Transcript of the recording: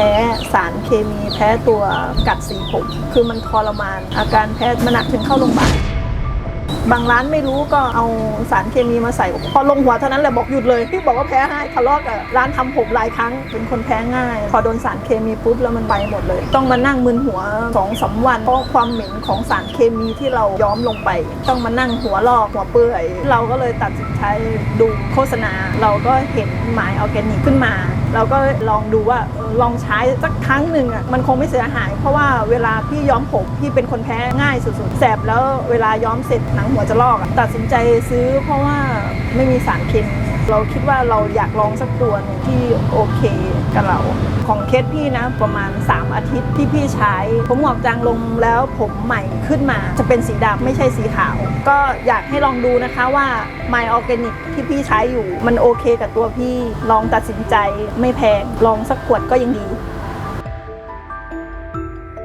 พ้สารเคมีแพ้ตัวกัดสีผม คือมันทรมาน อาการแพ้มันหนักถึงเข้าโรงพยาบาลบางร้านไม่รู้ก็เอาสารเคมีมาใส่ พอลงหัวเท่านั้นแหละบอกหยุดเลยพี่บอกว่าแพ้ให้ทะเลาะกับร้านทำผมหลายครั้งเป็นคนแพ้ง่าย พอโดนสารเคมีปุ๊บแล้วมันไปหมดเลย ต้องมานั่งมึนหัวสองสามวันเพราะความเหม็นของสารเคมีที่เราย้อมลงไป ต้องมานั่งหัวลอกหัวเปื่อย เราก็เลยตัดสินใจดูโฆษณา เราก็เห็นหมายออร์แกนิกขึ้นมา เราก็ลองดูว่าลองใช้สักครั้งหนึ่งอะมันคงไม่เสียหาย เพราะว่าเวลาพี่ย้อมผมพี่เป็นคนแพ้ง่ายสุดๆแสบแล้วเวลาย้อมเสร็จหนังหัวจะลอกตัดสินใจซื้อเพราะว่าไม่มีสารเคมี เราคิดว่าเราอยากลองสักตัวหนึงที่โอเคกับเรา ของเคสพี่นะประมาณ 3 อาทิตย์ที่พี่ใช้ ผมหงอกจางลงแล้วผมใหม่ขึ้นมา จะเป็นสีดำไม่ใช่สีขาว ก็อยากให้ลองดูนะคะว่าไมออร์แกนิกที่พี่ใช้อยู่ มันโอเคกับตัวพี่ลองตัดสินใจไม่แพงลองสักขวดก็ยังดี